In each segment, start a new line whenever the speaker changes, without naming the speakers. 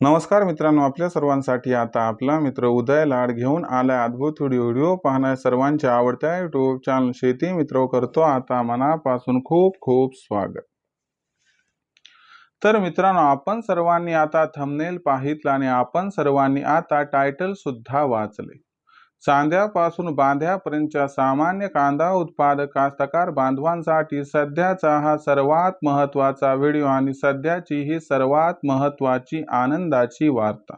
नमस्कार मित्रांनो आपल्या सर्वांसाठी आता आपला मित्र उदय लाड घेऊन आलाय अद्भुत व्हिडिओ व्हिडिओ पाहण्या सर्वांच्या आवडत्या युट्यूब चॅनल शेती मित्र करतो आता मनापासून खूप खूप स्वागत. तर मित्रांनो आपण सर्वांनी आता थंबनेल पाहितलं आणि आपण सर्वांनी आता टायटल सुद्धा वाचले. सांध्यापासून बांध्यापर्यंतच्या सामान्य कांदा उत्पादक कास्तकार बांधवांसाठी सध्याचा हा सर्वात महत्त्वाचा व्हिडिओ आणि सध्याची ही सर्वात महत्त्वाची आनंदाची वार्ता.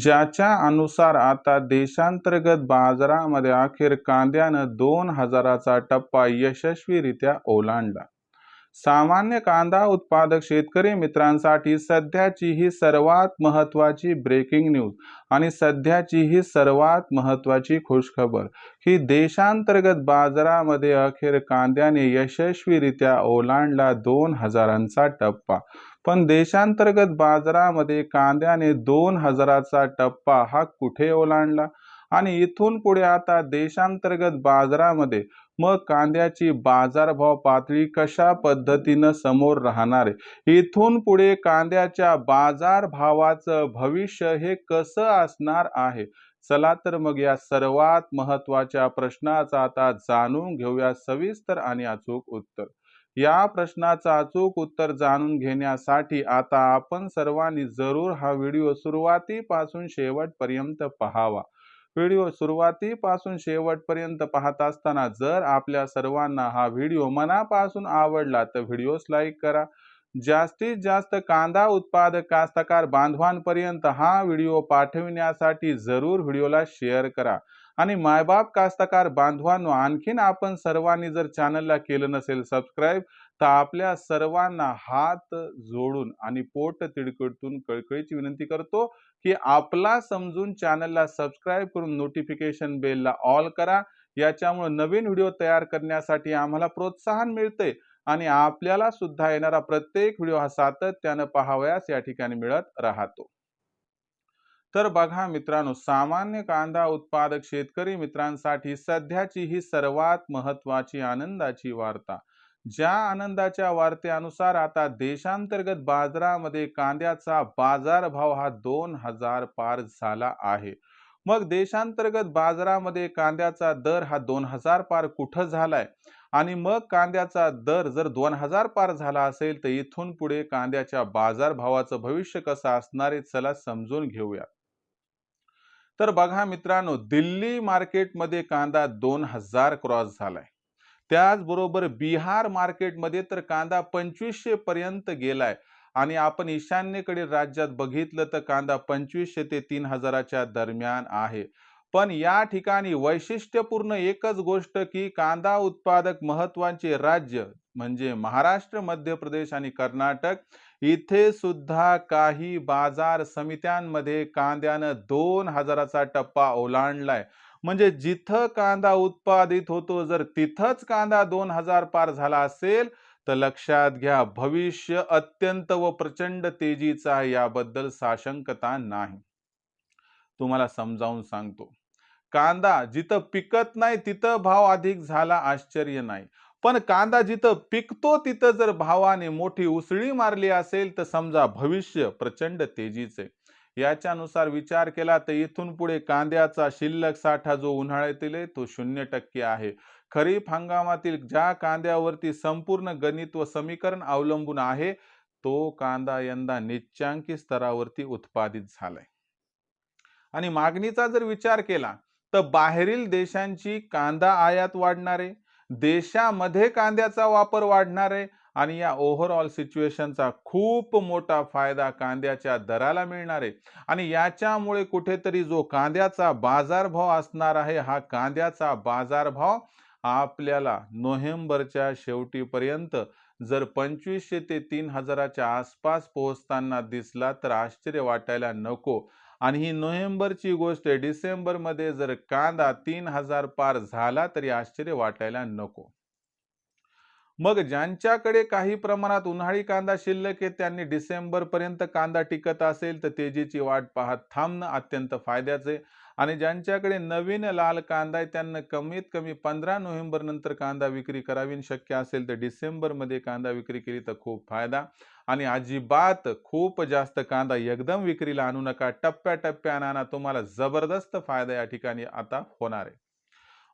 ज्याच्या अनुसार आता देशांतर्गत बाजारामध्ये अखेर कांद्यानं दोन हजाराचा टप्पा यशस्वीरित्या ओलांडला. सामान्य कांदा उत्पादक शेतकरी मित्रांसाठी सध्याची ही सर्वात महत्त्वाची ब्रेकिंग न्यूज आणि सध्याची ही सर्वात महत्त्वाची खुशखबर. ही देशांतर्गत बाजारामध्ये अखेर कांद्याने यशस्वीरित्या ओलांडला दोन हजारांचा टप्पा. पण देशांतर्गत बाजारामध्ये कांद्याने दोन हजाराचा टप्पा हा कुठे ओलांडला? आणि इथून पुढे आता देशांतर्गत बाजारामध्ये मग कांद्याची बाजारभाव पातळी कशा पद्धतीनं समोर राहणार आहे? इथून पुढे कांद्याच्या बाजारभावाचं भविष्य हे कसं असणार आहे? चला तर मग या सर्वात महत्त्वाच्या प्रश्नाचं आता जाणून घेऊया सविस्तर आणि अचूक उत्तर. या प्रश्नाचं अचूक उत्तर जाणून घेण्यासाठी आता आपण सर्वांनी जरूर हा व्हिडिओ सुरुवातीपासून शेवटपर्यंत पहावा. व्हिडिओ सुरुवातीपासून शेवटपर्यंत पाहत असताना जर आपल्या सर्वांना हा व्हिडिओ मनापासून आवडला तर व्हिडिओस लाईक करा. जास्तीत जास्त कांदा उत्पादक कास्तकार बांधवांपर्यंत हा व्हिडिओ पाठविण्यासाठी जरूर व्हिडिओला शेअर करा. आणि मायबाप कास्तकार बांधवांनो आणखीन आपण सर्वांनी जर चॅनलला केलं नसेल सबस्क्राईब तर आपल्या सर्वांना हात जोडून आणि पोट तिडकडतून कळकळीची विनंती करतो की आपला समजून चॅनलला सबस्क्राईब करून नोटिफिकेशन बेलला ऑल करा. याच्यामुळे नवीन व्हिडिओ तयार करण्यासाठी आम्हाला प्रोत्साहन मिळते आणि आपल्याला सुद्धा येणारा प्रत्येक व्हिडिओ हा सातत्यानं पाहावयास या ठिकाणी मिळत राहतो. तर बघा मित्रांनो सामान्य कांदा उत्पादक शेतकरी मित्रांसाठी सध्याची ही सर्वात महत्वाची आनंदाची वार्ता. ज्या आनंदाच्या वार्तेनुसार आता देशांतर्गत बाजारामध्ये कांद्याचा बाजारभाव हा दोन हजार पार झाला आहे. मग देशांतर्गत बाजारामध्ये कांद्याचा दर हा दोन हजार पार कुठं झालाय? आणि मग कांद्याचा दर जर दोन हजार पार झाला असेल तर इथून पुढे कांद्याच्या बाजारभावाचं भविष्य कसं असणार आहे चला समजून घेऊया तर बघा मित्रांनो दिल्ली मार्केटमध्ये कांदा दोन हजार क्रॉस झालाय. त्याचबरोबर बिहार मार्केटमध्ये तर कांदा पंचवीसशे पर्यंत गेलाय. आणि आपण ईशान्येकडील राज्यात बघितलं तर कांदा पंचवीसशे ते तीन हजाराच्या दरम्यान आहे. पण या ठिकाणी वैशिष्ट्यपूर्ण एकच गोष्ट की कांदा उत्पादक महत्त्वाचे राज्य म्हणजे महाराष्ट्र मध्य प्रदेश आणि कर्नाटक इथे सुद्धा काही बाजार समित्यांमध्ये कांद्यानं दोन हजाराचा टप्पा ओलांडलाय. म्हणजे जिथं कांदा उत्पादित होतो जर तिथंच कांदा दोन हजार पार झाला असेल तर लक्षात घ्या भविष्य अत्यंत व प्रचंड तेजीचा याबद्दल साशंकता नाही. तुम्हाला समजावून सांगतो. कांदा जिथं पिकत नाही तिथं भाव अधिक झाला आश्चर्य नाही. पण कांदा जिथं पिकतो तिथं जर भावाने मोठी उसळी मारली असेल तर समजा भविष्य प्रचंड तेजीचे. याच्यानुसार विचार केला तर इथून पुढे कांद्याचा शिल्लक साठा जो उन्हाळ्यातील आहे तो शून्य टक्के आहे. खरीप हंगामातील ज्या कांद्यावरती संपूर्ण गणित व समीकरण अवलंबून आहे तो कांदा यंदा निच्चांकी स्तरावरती उत्पादित झालाय. आणि मागणीचा जर विचार केला तर बाहेरील देशांची कांदा आयात वाढणार आहे. देशामध्ये कांद्याचा वापर वाढणार आहे आणि या ओव्हरऑल सिच्युएशनचा खूप मोठा फायदा कांद्याच्या दराला मिळणार आहे. आणि याच्यामुळे कुठेतरी जो कांद्याचा बाजारभाव असणार आहे हा कांद्याचा बाजारभाव आपल्याला नोव्हेंबरच्या शेवटीपर्यंत जर पंचवीसशे ते तीन हजाराच्या आसपास पोहोचताना दिसला तर आश्चर्य वाटायला नको. आणि ही नोव्हेंबरची गोष्ट डिसेंबरमध्ये जर कांदा तीन हजार पार झाला तरी आश्चर्य वाटायला नको. मग ज्यांच्याकडे काही प्रमाणात उन्हाळी कांदा शिल्लक आहे त्यांनी डिसेंबर पर्यंत कांदा टिकत असेल तर तेजीची वाट पाहत थांबणं अत्यंत फायद्याचे आणि ज्यांच्याकडे नवीन लाल कांदा आहे त्यांना कमीत कमी पंधरा नोव्हेंबर नंतर कांदा विक्री करावी शक्य असेल तर डिसेंबरमध्ये कांदा विक्री केली तर खूप फायदा. आणि अजिबात खूप जास्त कांदा एकदम विक्रीला आणू नका. टप्प्याटप्प्यानं आणा तुम्हाला जबरदस्त फायदा या ठिकाणी आता होणार आहे.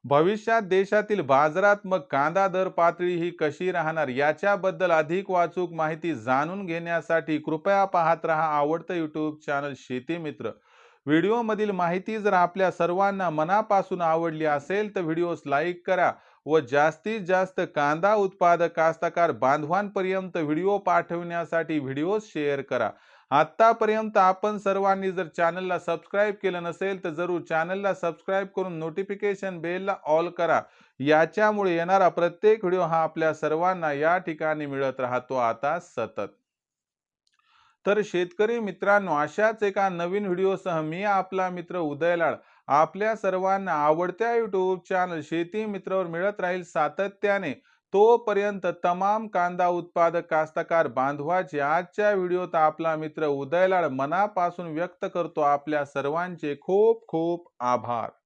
भविष्यात देशातील बाजारात मग कांदा दर पातळी ही कशी राहणार याच्याबद्दल अधिक वाचूक माहिती जाणून घेण्यासाठी कृपया पाहत रहा आवडतं यूट्यूब चॅनल शेती मित्र. व्हिडिओमधील माहिती जर आपल्या सर्वांना मनापासून आवडली असेल तर व्हिडिओस लाईक करा व जास्तीत जास्त कांदा उत्पादक कास्तकार बांधवांपर्यंत व्हिडिओ पाठवण्यासाठी व्हिडिओ शेअर करा. आतापर्यंत आपण सर्वांनी जर चॅनलला सबस्क्राईब केलं नसेल तर जरूर चॅनलला सबस्क्राईब करून नोटिफिकेशन बेलला ऑल करा. याच्यामुळे येणारा प्रत्येक व्हिडिओ हा आपल्या सर्वांना या ठिकाणी मिळत राहतो आता सतत. तर शेतकरी मित्रांनो अशाच एका नवीन व्हिडिओसह मी आपला मित्र उदयलाड आपल्या सर्वांना आवडत्या युट्यूब चॅनल शेती मित्रावर मिळत राहील सातत्याने. तोपर्यंत तमाम कांदा उत्पादक कास्तकार बांधवाचे आजच्या व्हिडिओत आपला मित्र उदयलाड मनापासून व्यक्त करतो. आपल्या सर्वांचे खूप खूप आभार.